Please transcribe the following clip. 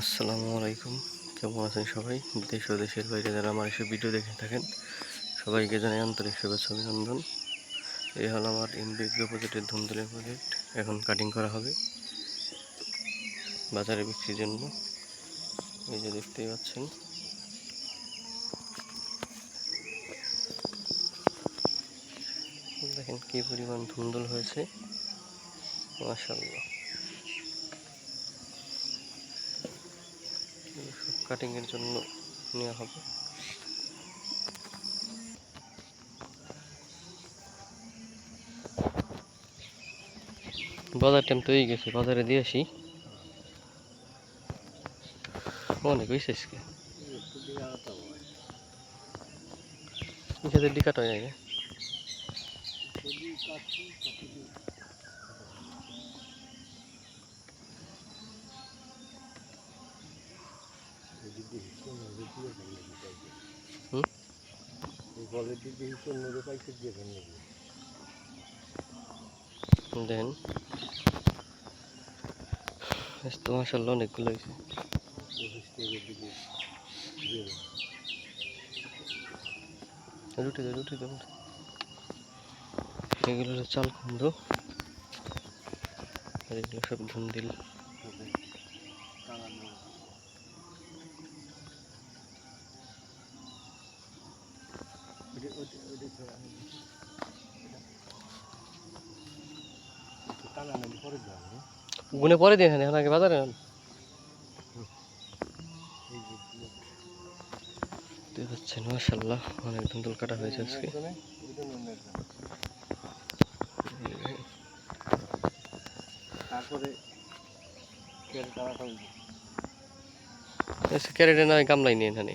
আসসালামু আলাইকুম। কেমন আছেন সবাই? দেশ ও দেশের বাইরে যারা আমার এসব ভিডিও দেখে থাকেন, সবাইকে জানাই আন্তরিক শুভেচ্ছা অভিনন্দন। এই হলো আমার ইনবিগ্র প্রজেক্টের ধুমদুলের প্রজেক্ট এখন কাটিং করা হবে বাজারে বিক্রির জন্য। এই যে দেখতেই পাচ্ছেন। দেখেন কী পরিমাণ ধুন্দুল হয়েছে। মাশাল্লাহ সব কাটিংয়ের জন্য নেওয়া হবে। বাজার টাইম তো গেছে, বাজারে দিয়ে আসি। অনেক হয়েছে আজকে। এখানে ডিকাট হয় না দেখেন বেশ তো মাসাল্লাহ অনেকগুলো হয়েছে। রুটি দে রুটি দে। এগুলো হলো চাল কুমড়ো। আর এগুলো সব ধুন্দিল। গুনে পরে দিয়ে এখন আগে বাজারে নেন। মাসাল্লাহ অনেক ধুন্দুল কাটা হয়েছে আজকে। ক্যারেটে না গামলাই নিয়ে এখানে।